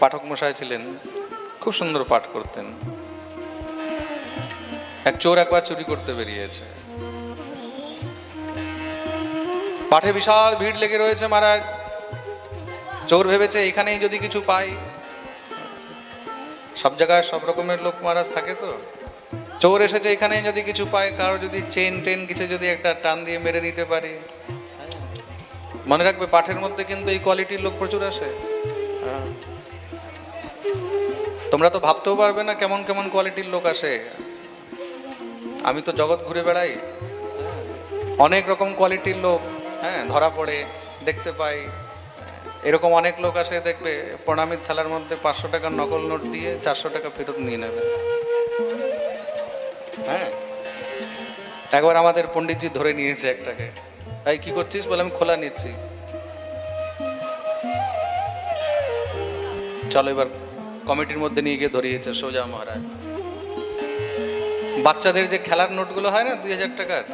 পাঠক মশাই ছিলেন, খুব সুন্দর পাঠ করতেন। এক চোর একবার চুরি করতে বেরিয়েছে। পাঠে বিশাল ভিড় লেগে রয়েছে মহারাজ। চোর ভেবেছে এখানেই যদি কিছু পাই। সব জায়গায় সব রকমের লোক মহারাজ থাকে তো। চোর এসেছে এখানে যদি কিছু পায় কারও যদি চেন টেন কিছু যদি একটা টান দিয়ে মেরে দিতে পারি। মনে রাখবে পাঠের মধ্যে কিন্তু এই কোয়ালিটির লোক প্রচুর আসে। হ্যাঁ। তোমরা তো ভাবতেও পারবে না কেমন কেমন কোয়ালিটির লোক আসে। আমি তো জগৎ ঘুরে বেড়াই। অনেক রকম কোয়ালিটির লোক হ্যাঁ ধরা পড়ে, দেখতে পাই। এরকম অনেক লোক আসে, দেখবে প্রণামীর থালার মধ্যে পাঁচশো টাকার নকল নোট দিয়ে চারশো টাকা ফেরত নিয়ে নেবে। হ্যাঁ? একবার আমাদের পণ্ডিতজি ধরে নিয়েছে একটাকে। তাই কি করছিস? বলে, আমি খোলা নিচ্ছি। চলো এবার কমিটির মধ্যে নিয়ে গিয়ে ধরিয়েছে, সোজা মহারাজ। বাচ্চাদের যে খেলার নোটগুলো হয় না, দুই হাজার টাকার,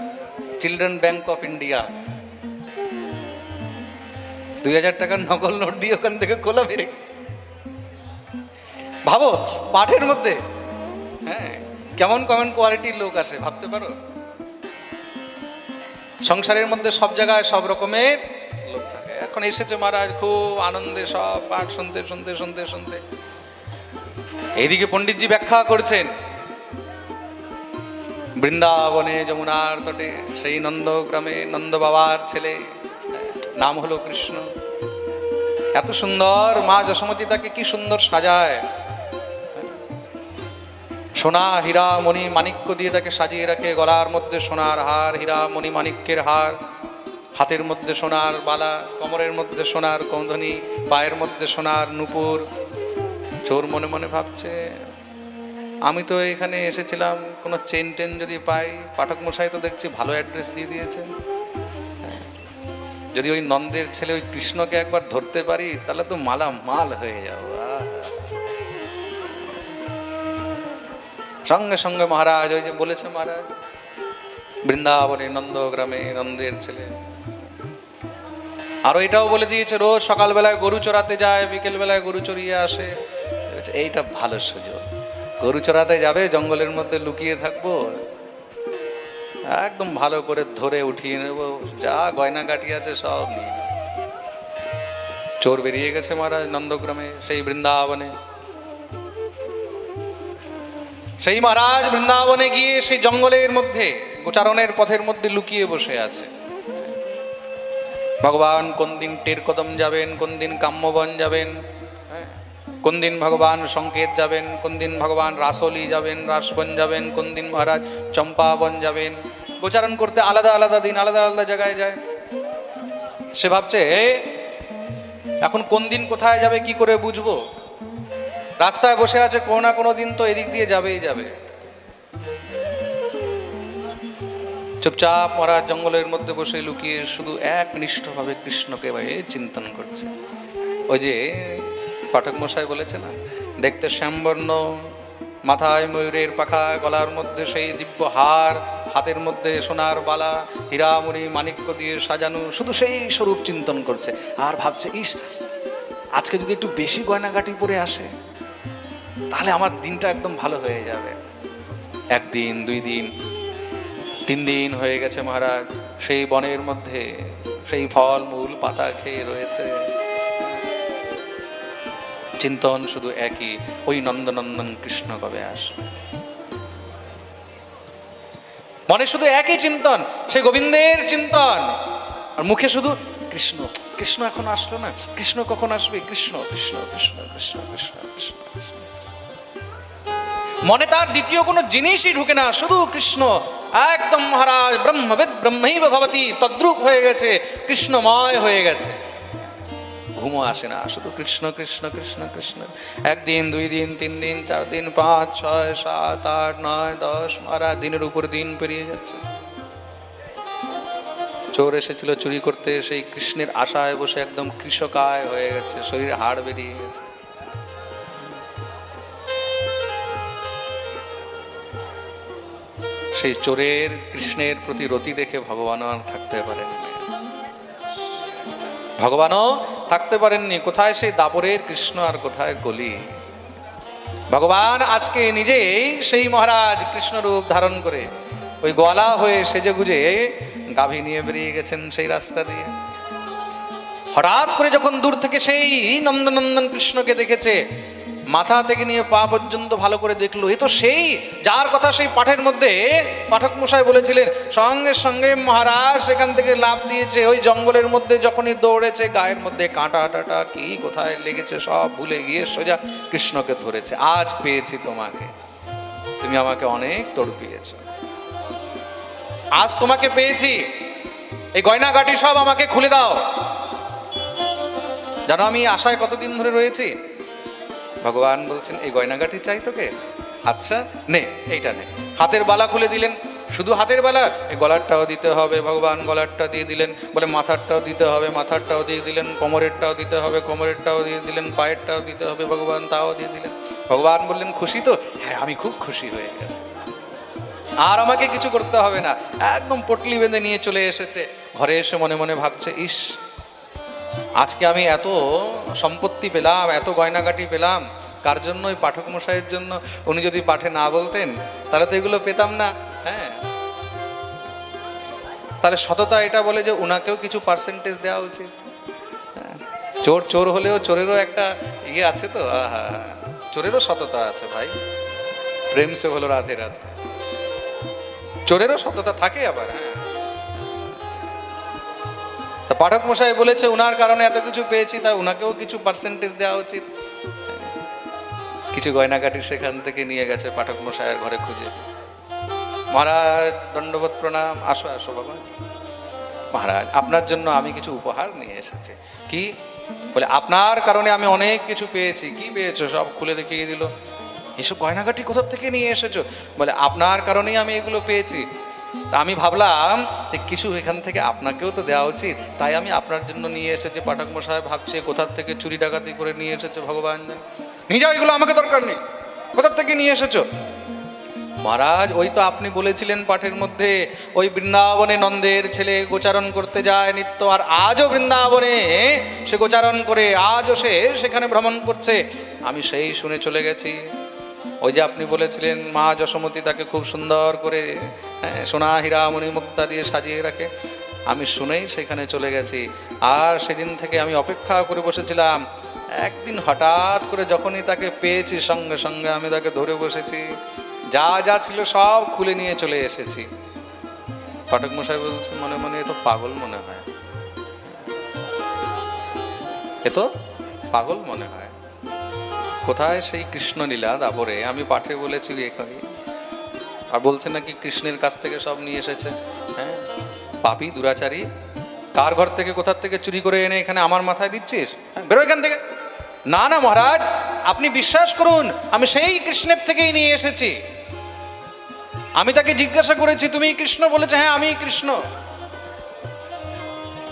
চিলড্রেন ব্যাংক অফ ইন্ডিয়া। দুই হাজার টাকার নকল নোট দিয়ে ওখান থেকে খোলা বেরে ভাবো, পাঠের মধ্যে। হ্যাঁ কেমন কেমন কোয়ালিটির লোক আসে, ভাবতে পারো? সংসারের মধ্যে সব জায়গায় সব রকমের লোক থাকে। এখন এসেছে মহারাজ, খুব আনন্দে সব পাঠ শুনতে শুনতে শুনতে শুনতে। এইদিকে পণ্ডিতজি ব্যাখ্যা করছেন, বৃন্দাবনে যমুনার তটে সেই নন্দগ্রামে নন্দ বাবার ছেলে, নাম হলো কৃষ্ণ। এত সুন্দর মা যশোমতী তাকে কি সুন্দর সাজায়। সোনা হীরা মণি মাণিক্য দিয়ে তাকে সাজিয়ে রাখে, গলার মধ্যে সোনার হার, হীরা মণি মাণিক্যের হার, হাতের মধ্যে সোনার বালা, কোমরের মধ্যে সোনার কৌধনি, পায়ের মধ্যে সোনার নুপুর চোর মনে মনে ভাবছে আমি তো এখানে এসেছিলাম, কোনো চেন টেন যদি পাই, পাঠক মশাই তো দেখছি ভালো অ্যাড্রেস দিয়ে দিয়েছেন হ্যাঁ। যদি ওই নন্দের ছেলে ওই কৃষ্ণকে একবার ধরতে পারি, তাহলে তো মালা মাল হয়ে যাব। সঙ্গে সঙ্গে মহারাজ, ওই যে বলেছে মহারাজ, বৃন্দাবনে নন্দগ্রামে নন্দের ছেলে আরও এটাও বলে দিয়েছে, রোজ সকালবেলায় গরু চড়াতে যায় বিকেল বেলায় গরু চড়িয়ে আসে বলছে, এইটা ভালো সুযোগ। গরু চড়াতে যাবে জঙ্গলের মধ্যে লুকিয়ে থাকব। একদম ভালো করে ধরে উঠিয়ে নেব যা গয়না কাটি আছে সব নিয়ে। চোর বেরিয়ে গেছে মহারাজ নন্দগ্রামে সেই বৃন্দাবনে। সেই মহারাজ বৃন্দাবনে গিয়ে সেই জঙ্গলের মধ্যে গোচারণের পথের মধ্যে লুকিয়ে বসে আছে। ভগবান কোন দিন টের কদম যাবেন কোন দিন কাম্যবন যাবেন কোন দিন ভগবান সংকেত যাবেন, কোন দিন ভগবান রাসলি যাবেন, রাসবন যাবেন, কোন দিন মহারাজ চম্পাবন যাবেন। গোচারণ করতে আলাদা আলাদা দিন, আলাদা আলাদা জায়গায় যায়। সে ভাবছে এখন কোন দিন কোথায় যাবে, কি করে বুঝব? রাস্তায় বসে আছে কোনো না কোনো দিন তো এদিক দিয়ে যাবেই যাবে। চুপচাপ মহারাজ জঙ্গলের মধ্যে বসে লুকিয়ে শুধু এক নিষ্ঠভাবে কৃষ্ণকে চিন্তন করছে। ওই যে পাঠক মশাই বলেছে না দেখতে শ্যামবর্ণ, মাথায় ময়ূরের পাখা, গলার মধ্যে সেই দিব্য হার, হাতের মধ্যে সোনার বালা, হীরামণি মাণিক্য দিয়ে সাজানো, শুধু সেই স্বরূপ চিন্তন করছে। আর ভাবছে, ইস, আজকে যদি একটু বেশি গয়নাগাটি পরে আসে, তাহলে আমার দিনটা একদম ভালো হয়ে যাবে। একদিন, দুই দিন, তিন দিন হয়ে গেছে মহারাজ। সেই বনের মধ্যে সেই ফল মূল পাতা খেয়ে রয়েছে। চিন্তন শুধু একই, ওই নন্দনন্দন কৃষ্ণ কবে আস? মনে শুধু একই চিন্তন, সে গোবিন্দের চিন্তন। আর মুখে শুধু কৃষ্ণ কৃষ্ণ এখন আসলো না, কৃষ্ণ কখন আসবে? কৃষ্ণ কৃষ্ণ কৃষ্ণ কৃষ্ণ কৃষ্ণ কৃষ্ণ কৃষ্ণ। মনে তার দ্বিতীয় কোনো জিনিসই ঢুকে না, শুধু কৃষ্ণ। একদম মহারাজ, ব্রহ্মবিদ, ব্রহ্মৈব ভবতি, তদ্রূপ হয়ে গেছে, কৃষ্ণময় হয়ে গেছে। ঘুমো আসে না। শুধু কৃষ্ণ কৃষ্ণ কৃষ্ণ কৃষ্ণ। একদিন, দুই দিন, তিন দিন, চার দিন, পাঁচ, ছয়, সাত, আট, নয়, দশ মহারাজ দিনের উপর দিন পেরিয়ে যাচ্ছে। চোর এসেছিল চুরি করতে, সেই কৃষ্ণের আশায় বসে একদম কৃষকায় হয়ে গেছে, শরীরে হাড় বেরিয়ে গেছে। সেই চোরের, কৃষ্ণের প্রতি রতি দেখে ভগবান আর থাকতে পারেন ভগবানও থাকতে পারেননি। কোথায় সেই দাপরের কৃষ্ণ আর কোথায় গলি? ভগবান আজকে নিজেই সেই মহারাজ কৃষ্ণ রূপ ধারণ করে ওই গলা হয়ে সেজে গুজে গাভী নিয়ে বেরিয়ে গেছেন সেই রাস্তা দিয়ে। হঠাৎ করে যখন দূর থেকে সেই নন্দনন্দন কৃষ্ণকে দেখেছে মাথা থেকে নিয়ে পা পর্যন্ত ভালো করে দেখল। এ তো সেই, যার কথা সেই পাঠের মধ্যে পাঠক মশাই বলেছিলেন, সঙ্গে সঙ্গে মহারাজ সেখান থেকে লাভ দিয়েছে, ওই জঙ্গলের মধ্যে যখনই দৌড়েছে, গায়ের মধ্যে কাঁটা টাটা, কি কোথায় লেগেছে সব ভুলে গিয়ে সোজা কৃষ্ণকে ধরেছে। আজ পেয়েছি তোমাকে। তুমি আমাকে অনেক তড়পিয়েছ আজ তোমাকে পেয়েছি। এই গয়নাগাটি সব আমাকে খুলে দাও। জানো আমি আশায় কতদিন ধরে রয়েছি? ভগবান বলছেন, এই গয়নাগাটি চাই তোকে? আচ্ছা নে, এইটা নে। হাতের বালা খুলে দিলেন। শুধু হাতের বালা? এই গলারটাও দিতে হবে, ভগবান গলারটা দিয়ে দিলেন। বলে মাথারটাও দিতে হবে, মাথারটাও দিয়ে দিলেন। কোমরেরটাও দিতে হবে, কোমরেরটাও দিয়ে দিলেন। পায়েরটাও দিতে হবে, ভগবান তাও দিয়ে দিলেন। ভগবান বললেন, খুশি তো? হ্যাঁ আমি খুব খুশি হয়ে গেছি। আর আমাকে কিছু করতে হবে না। একদম পটলি বেঁধে নিয়ে চলে এসেছে। ঘরে এসে মনে মনে ভাবছে, ইস আজকে আমি এত সম্পত্তি পেলাম, এত গয়নাগাটি পেলাম, কার জন্য? ওই পাঠক মশাইয়ের জন্য। উনি যদি পাঠে না বলতেন, তাহলে তো এগুলো পেতাম না। হ্যাঁ। তাহলে সততা এটা বলে যে উনাকেও কিছু পার্সেন্টেজ দেওয়া উচিত। হ্যাঁ। চোর চোর হলেও চোরেরও একটা ইয়ে আছে তো। চোরেরও সততা আছে ভাই। প্রেম সে হলো রাধে রাধে। চোরেরও সততা থাকে আবার হ্যাঁ। তা পাঠক মশাই বলেছে, উনার কারণে এত কিছু পেয়েছি তা উনাকেও কিছু পার্সেন্টেজ দেওয়া উচিত। কিছু গয়নাকাটি সেখান থেকে নিয়ে গেছে পাঠক মশাইয়ের ঘরে খুঁজে। মহারাজ, দণ্ডবোধ প্রণাম। আসো আসো বাবা। মহারাজ, আপনার জন্য আমি কিছু উপহার নিয়ে এসেছি। কি? বলে, আপনার কারণে আমি অনেক কিছু পেয়েছি। কি পেয়েছ? সব খুলে দেখিয়ে দিল। এসব গয়নাগাটি কোথা থেকে নিয়ে এসেছ? বলে, আপনার কারণেই আমি এগুলো পেয়েছি। তা আমি ভাবলাম যে কিছু এখান থেকে আপনাকেও তো দেওয়া উচিত। তাই আমি আপনার জন্য নিয়ে এসেছি, পাঠক মশাই ভাবছে কোথার থেকে চুরি ডাকাতি করে নিয়ে এসেছে ভগবান জানে। নিয়ে যাও এগুলো, আমাকে দরকার নেই। কোথার থেকে নিয়ে এসেছ? মহারাজ, ওই তো আপনি বলেছিলেন পাঠের মধ্যে, ওই বৃন্দাবনে নন্দের ছেলে গোচারণ করতে যায় নিত্য, আর আজও বৃন্দাবনে সে গোচারণ করে, আজও সে সেখানে ভ্রমণ করছে। আমি সেই শুনে চলে গেছি। ওই যে আপনি বলেছিলেন মা যশোমতী তাকে খুব সুন্দর করে হ্যাঁ, সোনা হীরা মুক্তা দিয়ে সাজিয়ে রাখে। আমি শুনেই সেখানে চলে গেছি। আর সেদিন থেকে আমি অপেক্ষা করে বসেছিলাম। একদিন হঠাৎ করে যখনই তাকে পেয়েছি সঙ্গে সঙ্গে আমি তাকে ধরে বসেছি। যা যা ছিল সব খুলে নিয়ে চলে এসেছি। পাঠক মশাই বলছে মনে মনে এ তো পাগল মনে হয়। এ তো পাগল মনে হয়। কোথায় সেই কৃষ্ণলীলা? দাপরে আমি পাঠে বলেছি এখানে আর বলছে নাকি কৃষ্ণের কাছ থেকে সব নিয়ে এসেছে। হ্যাঁ? পাপি দুরাচারী কার ঘর থেকে কোথার থেকে চুরি করে এনে এখানে আমার মাথায় দিচ্ছিস? হ্যাঁ, বেরো এখান থেকে। না না মহারাজ আপনি বিশ্বাস করুন আমি সেই কৃষ্ণের থেকেই নিয়ে এসেছি। আমি তাকে জিজ্ঞাসা করেছি তুমি কৃষ্ণ? বলেছে হ্যাঁ আমি কৃষ্ণ।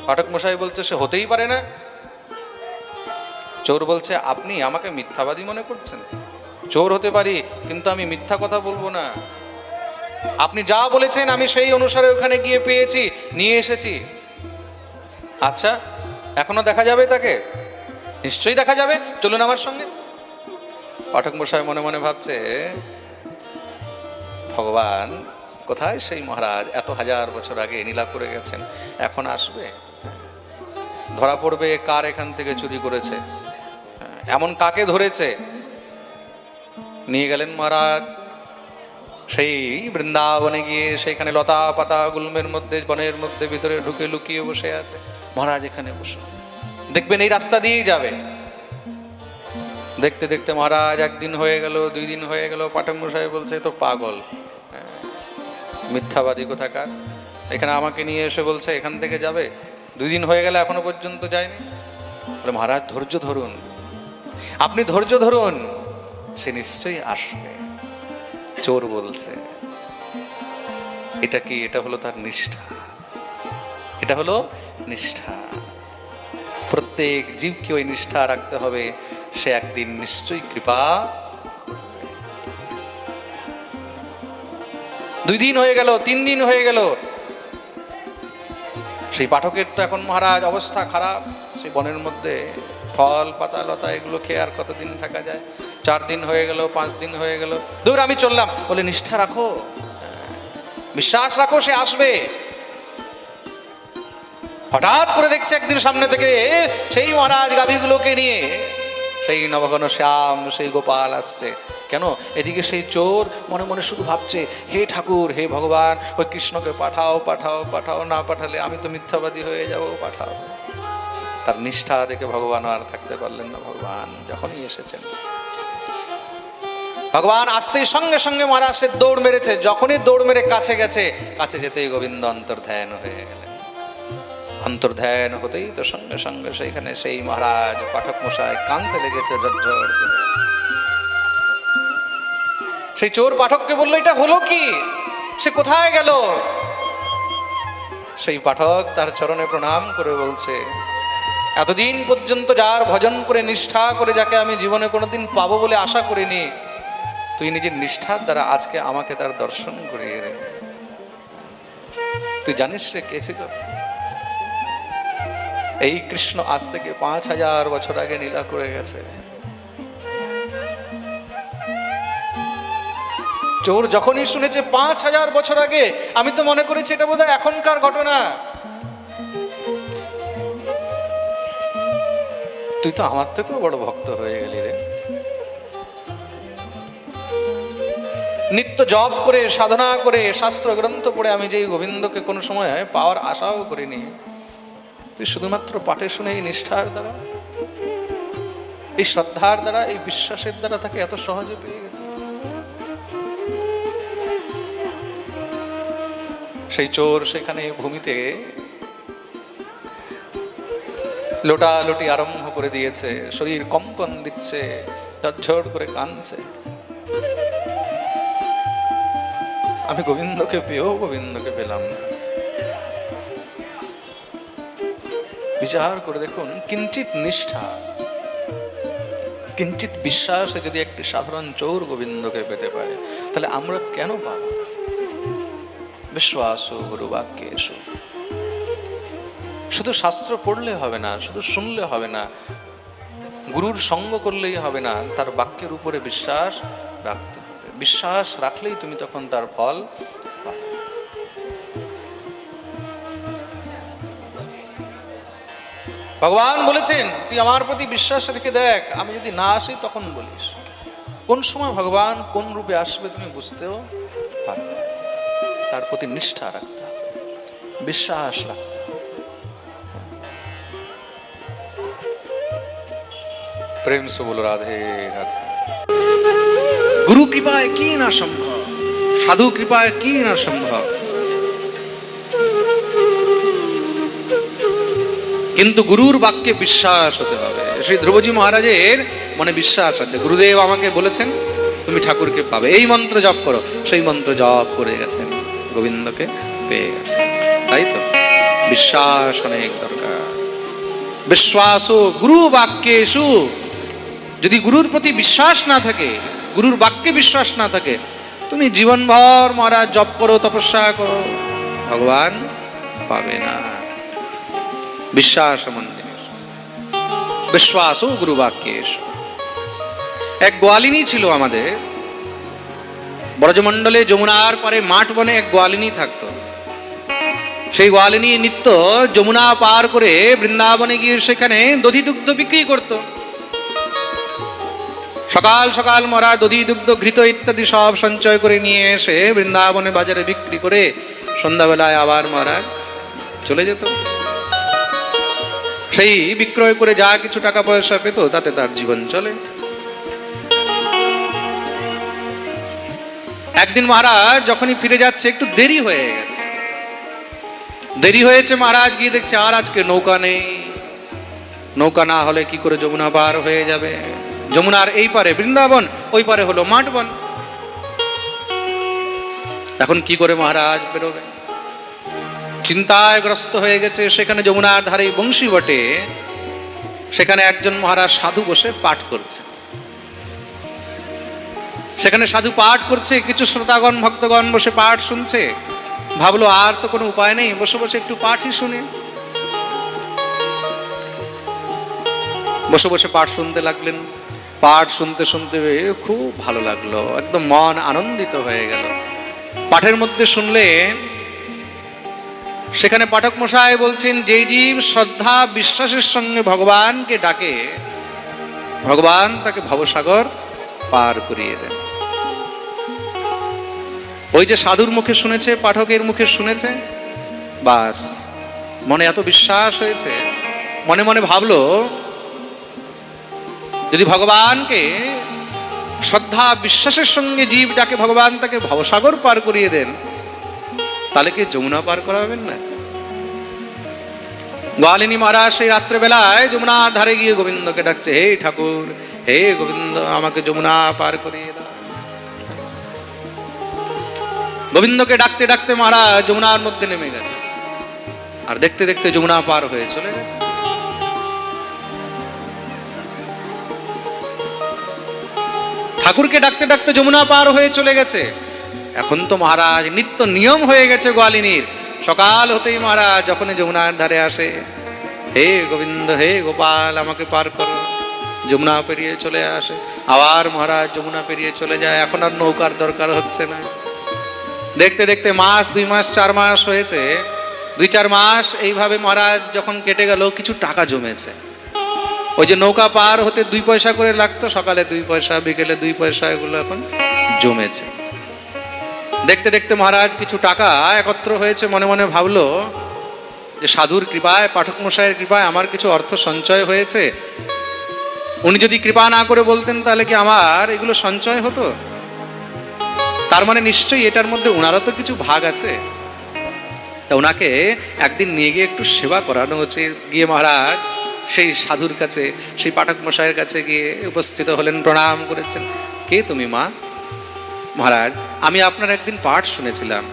পাঠক মশাই বলছে সে হতেই পারে না। চোর বলছে, আপনি আমাকে মিথ্যাবাদী মনে করছেন? চোর হতে পারি, কিন্তু আমি মিথ্যা কথা বলব না। আপনি যা বলেছেন, আমি সেই অনুসারে ওখানে গিয়ে পেয়েছি, নিয়ে এসেছি। আচ্ছা এখনও দেখা যাবে তাকে? নিশ্চয়ই দেখা যাবে। চলুন আমার সঙ্গে। পাঠক মশাই মনে মনে ভাবছে, ভগবান, কোথায় সেই মহারাজ? এত হাজার বছর আগে নীলা করে গেছেন, এখন আসবে? ধরা পড়বে কার এখান থেকে চুরি করেছে? এমন কাকে ধরেছে? নিয়ে গেলেন মহারাজ। সেই বৃন্দাবনে গিয়ে সেখানে লতা পাতা গুলমের মধ্যে বনের মধ্যে ভিতরে ঢুকে লুকিয়ে বসে আছে। মহারাজ এখানে বসে দেখবেন এই রাস্তা দিয়েই যাবে। দেখতে দেখতে মহারাজ একদিন হয়ে গেল দুই দিন হয়ে গেল পাঠক মশাই বলছে "এ তো পাগল। হ্যাঁ, মিথ্যাবাদী কোথাকার? এখানে আমাকে নিয়ে এসে বলছে এখান থেকে যাবে? দুই দিন হয়ে গেলে এখনও পর্যন্ত যায়নি? বলে মহারাজ ধৈর্য ধরুন। আপনি ধৈর্য ধরুন, সে নিশ্চয়ই আসবে। চোর বলছে, এটা কি, এটা হলো তার নিষ্ঠা? এটা হলো নিষ্ঠা। প্রত্যেক জীবকে ওই নিষ্ঠা রাখতে হবে, সে একদিন নিশ্চয়ই কৃপা দুই দিন হয়ে গেল, তিন দিন হয়ে গেল সেই পাঠকের তো এখন মহারাজ অবস্থা খারাপ, সেই বনের মধ্যে ফল, পাতা, লতা, এগুলো খেয়ে আর কতদিন থাকা যায়? চার দিন হয়ে গেল, পাঁচ দিন হয়ে গেল। দূর আমি চললাম, বলে নিষ্ঠা রাখো বিশ্বাস রাখো সে আসবে। হঠাৎ করে দেখছে একদিন সামনে থেকে সেই মহারাজ গাভীগুলোকে নিয়ে সেই নবঘন শ্যাম সেই গোপাল আসছে। কেন? এদিকে সেই চোর মনে মনে শুধু ভাবছে, হে ঠাকুর, হে ভগবান, ওই কৃষ্ণকে পাঠাও পাঠাও পাঠাও, না পাঠালে আমি তো মিথ্যাবাদী হয়ে যাব, পাঠাও। তার নিষ্ঠা দেখে ভগবান আর থাকতে পারলেন না, ভগবান যখনই এসেছেন। ভগবান আসতেই সঙ্গে সঙ্গে মহারাজের দৌড় মেরেছে, যখনই দৌড় মেরে কাছে গেছে, কাছে যেতেই গোবিন্দ অন্তর্ধ্যান হয়ে গেলেন। অন্তর্ধ্যান হতেই তো সঙ্গে সঙ্গে সেইখানে সেই মহারাজ পাঠক মশাই কানতে লেগেছে সেই চোর পাঠককে বলল, এটা হলো কি? সে কোথায় গেল? সেই পাঠক তার চরণে প্রণাম করে বলছে, এতদিন পর্যন্ত যার ভজন করে নিষ্ঠা করে যাকে আমি জীবনে কোনোদিন পাবো বলে আশা করিনি, তুই নিজের নিষ্ঠার দ্বারা আজকে আমাকে তার দর্শন করিয়ে তুই জানিস সে কে ছিল? এই কৃষ্ণ আজ থেকে পাঁচ হাজার বছর আগে নীলা করে গেছে। চোর যখনই শুনেছে পাঁচ হাজার বছর আগে, আমি তো মনে করেছি এটা বোধহয় এখনকার ঘটনা। তুই তো আমার থেকেও বড় ভক্ত হয়ে গেলি রে। নিত্য জপ করে, সাধনা করে শাস্ত্র গ্রন্থ পড়ে আমি যেই গোবিন্দকে কোনো সময় পাওয়ার আশাও করিনি। তুই শুধুমাত্র পাঠে শুনে এই নিষ্ঠার দ্বারা, এই শ্রদ্ধার দ্বারা, এই বিশ্বাসের দ্বারা তাকে এত সহজে পেয়ে গেল। সেই চোর সেখানে ভূমিতে লোটা লোটালোটি আরম্ভ করে দিয়েছে, শরীর কম্পন দিচ্ছে, ঝরঝর করে কাঁদছে। আমি গোবিন্দকে পেয়েও গোবিন্দকে পেলাম না। বিচার করে দেখুন কিঞ্চিত নিষ্ঠা কিঞ্চিত বিশ্বাসে যদি একটি সাধারণ চৌর গোবিন্দকে পেতে পারে, তাহলে আমরা কেন পাব? বিশ্বাস গুরু বাক্যে এসো শুধু শাস্ত্র পড়লে হবে না, শুধু শুনলে হবে না, গুরুর সঙ্গ করলেই হবে না, তার বাক্যের উপরে বিশ্বাস রাখতে হবে। বিশ্বাস রাখলেই তুমি তখন তার ফল ভগবান বলেছেন, তুই আমার প্রতি বিশ্বাস রেখে দেখ, আমি যদি না আসি তখন বলিস। কোন সময় ভগবান কোন রূপে আসবে তুমি বুঝতেও পারবে তার প্রতি নিষ্ঠা রাখতে বিশ্বাস রাখতে প্রেম সে রাধে রাধে। গুরু কৃপায় কি না সম্ভব? সাধু কৃপায় কি না সম্ভব? কিন্তু গুরুর বাক্যে বিশ্বাস হতে হবে। শ্রী ধ্রুবজি মহারাজের মনে বিশ্বাস আছে। গুরুদেব আমাকে বলেছেন, তুমি ঠাকুরকে পাবে। এই মন্ত্র জপ করো। সেই মন্ত্র জপ করে গেছেন, গোবিন্দকে পেয়ে গেছে তাই তো? বিশ্বাস অনেক দরকার। বিশ্বাস গুরু বাক্যে বাক্যেশু যদি গুরুর প্রতি বিশ্বাস না থাকে, গুরুর বাক্যে বিশ্বাস না থাকে, তুমি জীবনভর মহারাজ জপ করো, তপস্যা করো, ভগবান পাবে না। বিশ্বাস এমন জিনিস বিশ্বাস ও গুরু বাক্যেশ এক গোয়ালিনী ছিল আমাদের। ব্রজমণ্ডলে যমুনার পরে মাঠ বনে এক গোয়ালিনী থাকতো। সেই গোয়ালিনী নিত্য যমুনা পার করে বৃন্দাবনে গিয়ে সেখানে দধি দুগ্ধ বিক্রি করত। সকাল সকাল মরা দধি দুগ্ধ ঘৃত ইত্যাদি সব সঞ্চয় করে নিয়ে এসে বৃন্দাবনে বাজারে বিক্রি করে সন্ধ্যাবেলায় আবার মরা চলে যেত। সেই বিক্রয় করে যা কিছু টাকা পয়সা পেত, তাতে তার জীবন চলে। একদিন মহারাজ যখনই ফিরে যাচ্ছে, একটু দেরি হয়ে গেছে। দেরি হয়েছে মহারাজ, গিয়ে দেখছে আর আজকে নৌকা নেই। নৌকা না হলে কি করে যমুনা পার হয়ে যাবে? যমুনার এই পারে বৃন্দাবন, ওই পারে হলো মাঠবন। এখন কি করে মহারাজ বেরোবে? চিন্তায় গ্রস্ত হয়ে গেছে, সেখানে যমুনার ধারে বংশী বটে। সেখানে একজন মহারাজ সাধু বসে পাঠ করছে সেখানে সাধু পাঠ করছে, কিছু শ্রোতাগণ, ভক্তগণ বসে পাঠ শুনছে। ভাবলো, আর তো কোনো উপায় নেই, বসে বসে একটু পাঠই শুনি। বসে বসে পাঠ শুনতে লাগলেন। পাঠ শুনতে শুনতে খুব ভালো লাগল, একদম মন আনন্দিত হয়ে গেল। পাঠের মধ্যে শুনলেন সেখানে পাঠক মশাই বলছেন যে জীব শ্রদ্ধা বিশ্বাসের সঙ্গে ভগবানকে ডাকে, ভগবান তাকে ভবসাগর পার করিয়ে দেন। ওই যে সাধুর মুখে শুনেছে, পাঠকের মুখে শুনেছে, বাস, মনে এত বিশ্বাস হয়েছে, মনে মনে ভাবলো, যদি ভগবানকে শ্রদ্ধা, বিশ্বাসের সঙ্গে জীব ডাকে, ভগবান তাকে ভবসাগর পার করিয়ে দেন তাহলে কি যমুনা পার করাবেন না। গোয়ালিনী মহারাজ সেই রাত্রেবেলায় যমুনার ধারে গিয়ে গোবিন্দকে ডাকছে, হে ঠাকুর, হে গোবিন্দ, আমাকে যমুনা পার করিয়ে দাও। গোবিন্দকে ডাকতে ডাকতে মহারাজ যমুনার মধ্যে নেমে গেছে। আর দেখতে দেখতে যমুনা পার হয়ে চলে গেছে। ঠাকুরকে ডাকতে ডাকতে যমুনা পার হয়ে চলে গেছে। এখন তো মহারাজ নিত্য নিয়ম হয়ে গেছে গোয়ালিনীর। সকাল হতেই মহারাজ, যখনই যমুনার ধারে আসে, হে গোবিন্দ, হে গোপাল, আমাকে পার করো। যমুনা পেরিয়ে চলে আসে। আবার মহারাজ যমুনা পেরিয়ে চলে যায়। এখন আর নৌকার দরকার হচ্ছে না। দেখতে দেখতে মাস, দুই মাস, চার মাস হয়েছে। দুই, চার মাস এইভাবে মহারাজ যখন কেটে গেল, কিছু টাকা জমেছে। ওই যে নৌকা পার হতে দুই পয়সা করে লাগতো। সকালে দুই পয়সা, বিকেলে দুই পয়সা, এগুলো এখন জমেছে। দেখতে দেখতে মহারাজ কিছু টাকা একত্র হয়েছে, মনে মনে ভাবলো যে সাধুর কৃপায়, পাঠক মশাইয়ের কৃপায় আমার কিছু অর্থ সঞ্চয় হয়েছে। উনি যদি কৃপা না করে বলতেন তাহলে কি আমার এগুলো সঞ্চয় হতো? তার মানে নিশ্চয়ই এটার মধ্যে ওনারও তো কিছু ভাগ আছে। তা ওনাকে একদিন নিয়ে গিয়ে একটু সেবা করানো উচিত গিয়ে মহারাজ সেই সাধুর কাছে, সেই পাঠক মশাইয়ের কাছে গিয়ে উপস্থিত হলেন, প্রণাম করেছেন। কে তুমি মা? মহারাজ, আমি আপনার একদিন পাঠ শুনেছিলাম।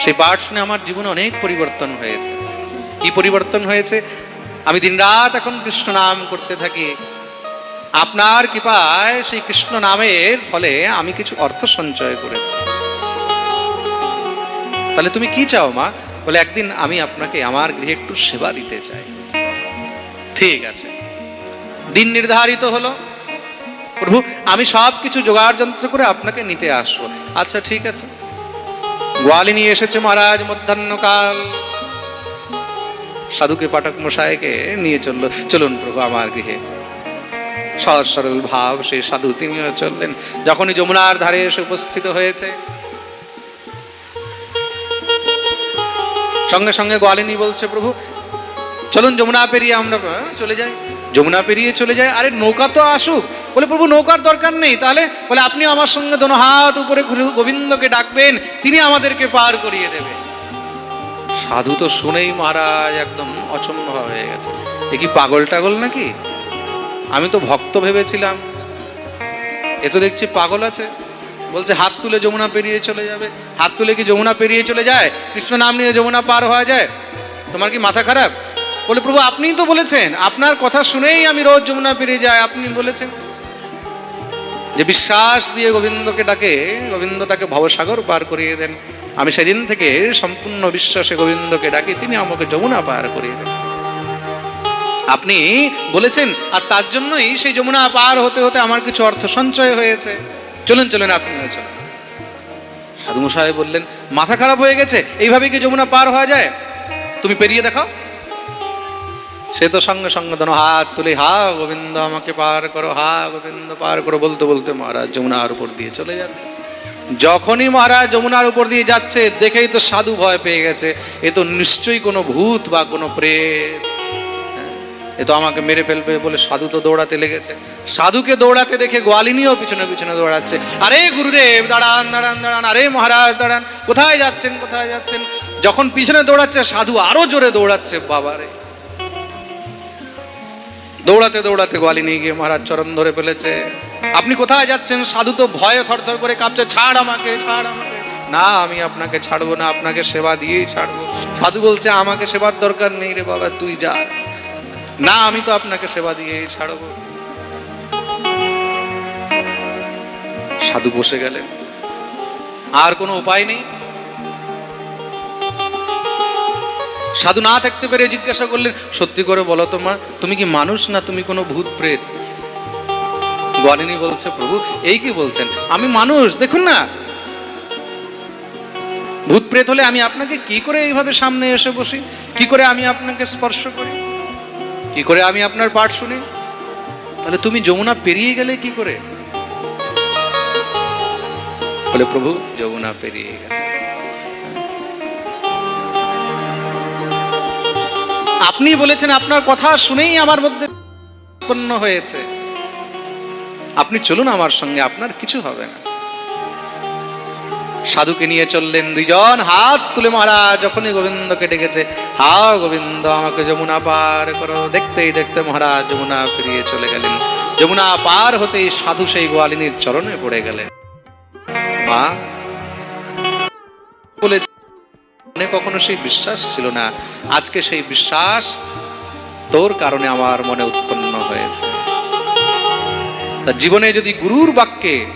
সেই পাঠ শুনে আমার জীবনে অনেক পরিবর্তন হয়েছে। কি পরিবর্তন হয়েছে? আমি দিনরাত এখন কৃষ্ণ নাম করতে থাকি। আপনার কৃপায় সেই কৃষ্ণ নামের ফলে আমি কিছু অর্থ সঞ্চয় করেছি। তাহলে তুমি কি চাও, মা? বলে একদিন আমি আপনাকে আমার গৃহে একটু সেবা দিতে চাই। ঠিক আছে। দিন নির্ধারিত হলো। প্রভু, আমি সব কিছু জোগাড় যন্ত্র করে আপনাকে নিতে আসব। আচ্ছা ঠিক আছে। গোয়ালি নিয়ে এসেছে মহারাজ মধ্যাহ্নকাল সাধুকে, পাঠক মশাইকে নিয়ে চলল। চলুন প্রভু, আমার গৃহে। সহজ সরল ভাব সেই সাধু, তিনিও চললেন। যখনই যমুনার ধারে এসে উপস্থিত হয়েছে। সঙ্গে সঙ্গে গোয়ালিনী বলছে, প্রভু, চলুন যমুনা পেরিয়ে আমরা চলে যাই। যমুনা পেরিয়ে চলে যায়, আরে নৌকা তো আসুক। বলে, প্রভু, নৌকার দরকার নেই, তাহলে? বলে, আপনি আমার সঙ্গে দোনো হাত উপরে গোবিন্দকে ডাকবেন, তিনি আমাদেরকে পার করিয়ে দেবে। সাধু তো শুনেই মহারাজ একদম অচম্ভ হয়ে গেছে। এ কি পাগল টাগল নাকি? আমি তো ভক্ত ভেবেছিলাম। এ তো দেখছি পাগল আছে। বলছে, হাত তুলে যমুনা পেরিয়ে চলে যাবে। হাত তুলে কি যমুনা পেরিয়ে চলে যায়? কৃষ্ণ নাম নিয়ে যমুনা পার হওয়া যায়? তোমার কি মাথা খারাপ? বলে, প্রভু, আপনিই তো বলেছেন, আপনার কথা শুনেই আমি রোজ যমুনা পেরিয়ে যাই, আপনি বলেছেন। যে বিশ্বাস দিয়ে গোবিন্দকে ডাকে, গোবিন্দ তাকে ভবসাগর পার করিয়ে দেন। আমি সেদিন থেকে সম্পূর্ণ বিশ্বাসে গোবিন্দকে ডাকি, তিনি আমাকে যমুনা পার করিয়ে দেন। আপনি বলেছেন, আর তার জন্যই সেই যমুনা পার হতে হতে আমার কিছু অর্থ সঞ্চয় হয়েছে। চলুন চলুন, আপনি চলুন। সাধু মশাই বললেন, মাথা খারাপ হয়ে গেছে এইভাবে কি যমুনা পার হওয়া যায়? তুমি পেরিয়ে দেখাও। সে তো সঙ্গে সঙ্গে ধরো, হাত তুলে, হা গোবিন্দ, আমাকে পার করো, হা গোবিন্দ, পার করো, বলতে বলতে মহারাজ যমুনার উপর দিয়ে চলে যাচ্ছে। যখনই মহারাজ যমুনার উপর দিয়ে যাচ্ছে, দেখেই তো সাধু ভয় পেয়ে গেছে। এ তো নিশ্চয়ই কোনো ভূত বা কোনো প্রেত। এ তো আমাকে মেরে ফেলবে বলে সাধু তো দৌড়াতে লেগেছে। সাধুকে দৌড়াতে দেখে গোয়ালিনীও পিছনে পিছনে দৌড়াচ্ছে। আরে গুরুদেব, দাঁড়ান দাঁড়ান দাঁড়ান, আরে মহারাজ, দাঁড়ান। কোথায় যাচ্ছেন কোথায় যাচ্ছেন? যখন পিছনে দৌড়াচ্ছে, সাধু আরও জোরে দৌড়াচ্ছে, বাবারে। দৌড়াতে দৌড়াতে গোয়ালিনী গিয়ে মহারাজ চরণ ধরে ফেলেছে। আপনি কোথায় যাচ্ছেন? সাধু তো ভয়ে থরথর করে কাঁপছে, ছাড় আমাকে ছাড় আমাকে। না, আমি আপনাকে ছাড়বো না, আপনাকে সেবা দিয়েই ছাড়বো। সাধু বলছে, আমাকে সেবার দরকার নেই রে বাবা, তুই যা। না, আমি তো আপনাকে সেবা দিয়েই ছাড়বো। সাধু বসে গেলেন। আর কোনো উপায় নেই? সাধু না থাকতে পেরে জিজ্ঞাসা করলেন, সত্যি করে বলো তো মা, তুমি কি মানুষ না তুমি কোনো ভূত প্রেত? গোয়ালিনী বলছে, প্রভু, এই কি বলছেন? আমি মানুষ, দেখুন না। ভূত প্রেত হলে আমি আপনাকে কি করে এইভাবে সামনে এসে বসি? কি করে আমি আপনাকে স্পর্শ করি? কি করে আমি আপনার পাঠ শুনি? তাহলে তুমি যমুনা পেরিয়ে গেলে কি করে? বলে, প্রভু, যমুনা পেরিয়ে গেছে। আপনি বলেছেন আপনার কথা শুনেই আমার মধ্যে উৎপন্ন হয়েছে। আপনি চলুন আমার সঙ্গে, আপনার কিছু হবে না। সাধুকে নিয়ে চললেন দুইজন, হাত তুলে মহারাজ, যখনই গোবিন্দকে ডেকেছে হা গোবিন্দ, আমাকে যমুনা পার করো। দেখতেই দেখতে মহারাজ যমুনা পেরিয়ে চলে গেলেন। যমুনা পার হতেই সাধু সেই গোয়ালিনীর চরণে পড়ে গেলেন। মা, বলেছে মনে কখনো সেই বিশ্বাস ছিল না? আজকে সেই বিশ্বাস তোর কারণে আমার মনে উৎপন্ন হয়েছে। জীবনে যদি গুরুর বাক্যে,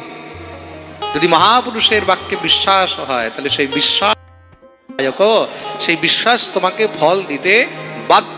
যদি মহাপুরুষের বাক্যে বিশ্বাস হয়, তাহলে সেই বিশ্বাস সেই বিশ্বাস তোমাকে ফল দিতে বাধ্য